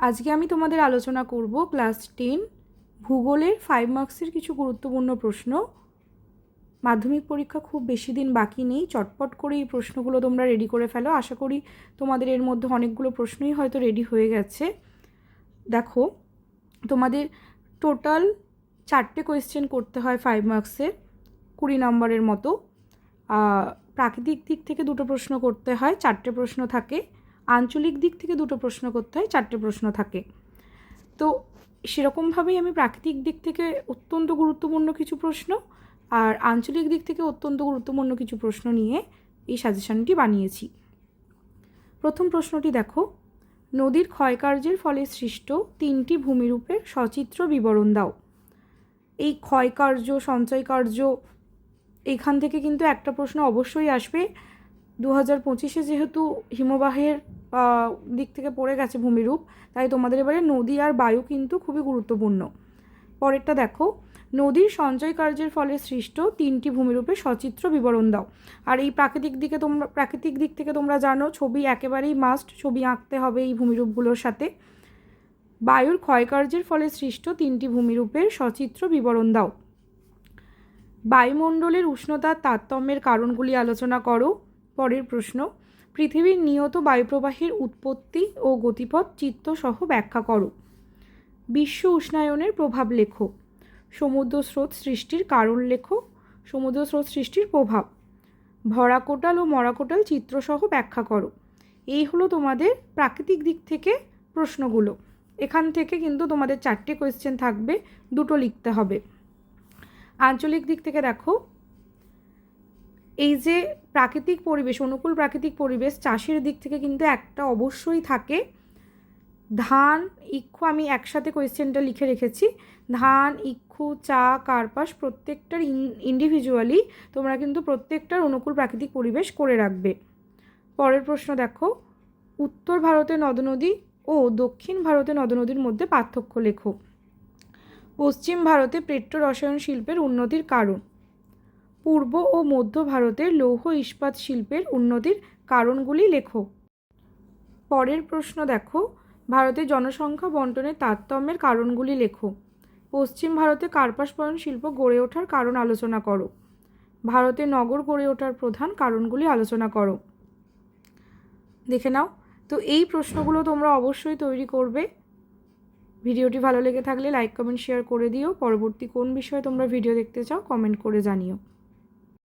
আজকে আমি তোমাদের আলোচনা করব ক্লাস টেন, ভূগোলের ফাইভ মার্কসের কিছু গুরুত্বপূর্ণ প্রশ্ন। মাধ্যমিক পরীক্ষা খুব বেশি দিন বাকি নেই, চটপট করে এই প্রশ্নগুলো তোমরা রেডি করে ফেলো। আশা করি তোমাদের এর মধ্যে অনেকগুলো প্রশ্নই হয়তো রেডি হয়ে গেছে। দেখো, তোমাদের টোটাল চারটে কোয়েশ্চেন করতে হয় ফাইভ মার্কসের কুড়ি নম্বরের মতো। প্রাকৃতিক দিক থেকে দুটো প্রশ্ন করতে হয়, চারটে প্রশ্ন থাকে। আঞ্চলিক দিক থেকে দুটো প্রশ্ন করতে হয়, চারটে প্রশ্ন থাকে। তো সেরকমভাবেই আমি প্রাকৃতিক দিক থেকে অত্যন্ত গুরুত্বপূর্ণ কিছু প্রশ্ন আর আঞ্চলিক দিক থেকে অত্যন্ত গুরুত্বপূর্ণ কিছু প্রশ্ন নিয়ে এই সাজেশনটি বানিয়েছি। প্রথম প্রশ্নটি দেখো, নদীর ক্ষয়কার্যের ফলে সৃষ্ট তিনটি ভূমিরূপের সচিত্র বিবরণ দাও। এই ক্ষয়কার্য সঞ্চয় কার্য এইখান থেকে কিন্তু একটা প্রশ্ন অবশ্যই আসবে দু হাজার পঁচিশে যেহেতু হিমবাহের দিক থেকে পড়ে গেছে ভূমিরূপ, তাই তোমাদের এবারে নদী আর বায়ু কিন্তু খুবই গুরুত্বপূর্ণ। পরেরটা দেখো, নদীর সঞ্চয় কার্যের ফলে সৃষ্ট তিনটি ভূমিরূপে সচিত্র বিবরণ দাও। আর এই প্রাকৃতিক দিকে তোমরা, প্রাকৃতিক দিক থেকে তোমরা জানো, ছবি একেবারেই মাস্ট ছবি আঁকতে হবে এই ভূমিরূপগুলোর সাথে। বায়ুর ক্ষয়কার্যের ফলে সৃষ্ট তিনটি ভূমিরূপের সচিত্র বিবরণ দাও। বায়ুমণ্ডলের উষ্ণতার তারতম্যের কারণগুলি আলোচনা করো। পরের প্রশ্ন, পৃথিবীর নিয়ত বায়ুপ্রবাহের উৎপত্তি ও গতিপথ চিত্তসহ ব্যাখ্যা করো। বিশ্ব উষ্ণায়নের প্রভাব লেখো। সমুদ্র স্রোত সৃষ্টির কারণ লেখো। সমুদ্র স্রোত সৃষ্টির প্রভাব। ভরাকোটাল ও মরাকোটাল চিত্রসহ ব্যাখ্যা করো। এই হলো তোমাদের প্রাকৃতিক দিক থেকে প্রশ্নগুলো। এখান থেকে কিন্তু তোমাদের চারটে কোয়েশ্চেন থাকবে, দুটো লিখতে হবে। আঞ্চলিক দিক থেকে দেখো এই যে প্রাকৃতিক পরিবেশ, অনুকূল প্রাকৃতিক পরিবেশ চাষের দিক থেকে কিন্তু একটা অবশ্যই থাকে। ধান, ইক্ষু আমি একসাথে কোয়েশ্চেনটা লিখে রেখেছি। ধান, ইক্ষু, চা, কার্পাস প্রত্যেকটার ইন্ডিভিজুয়ালি তোমরা কিন্তু প্রত্যেকটার অনুকূল প্রাকৃতিক পরিবেশ করে রাখবে। পরের প্রশ্ন দেখো। উত্তর ভারতের নদনদী ও দক্ষিণ ভারতের নদনদীর মধ্যে পার্থক্য লেখো। পশ্চিম ভারতে পেট্রো রসায়ন শিল্পের উন্নতির কারণ। পূর্ব ও মধ্য ভারতের লৌহ ইস্পাত শিল্পের উন্নতির কারণগুলি লেখো। পরের প্রশ্ন দেখো। ভারতের জনসংখ্যা বন্টনের তারতম্যের কারণগুলি লেখো। পশ্চিম ভারতে কার্পাস বয়ন শিল্প গড়ে ওঠার কারণ আলোচনা করো। ভারতে নগর গড়ে ওঠার প্রধান কারণগুলি আলোচনা করো। দেখে নাও। তো এই প্রশ্নগুলো তোমরা অবশ্যই তৈরি করবে। ভিডিওটি ভালো লেগে থাকলে লাইক, কমেন্ট, শেয়ার করে দিও। পরবর্তী কোন বিষয়ে তোমরা ভিডিও দেখতে চাও, কমেন্ট করে জানিও।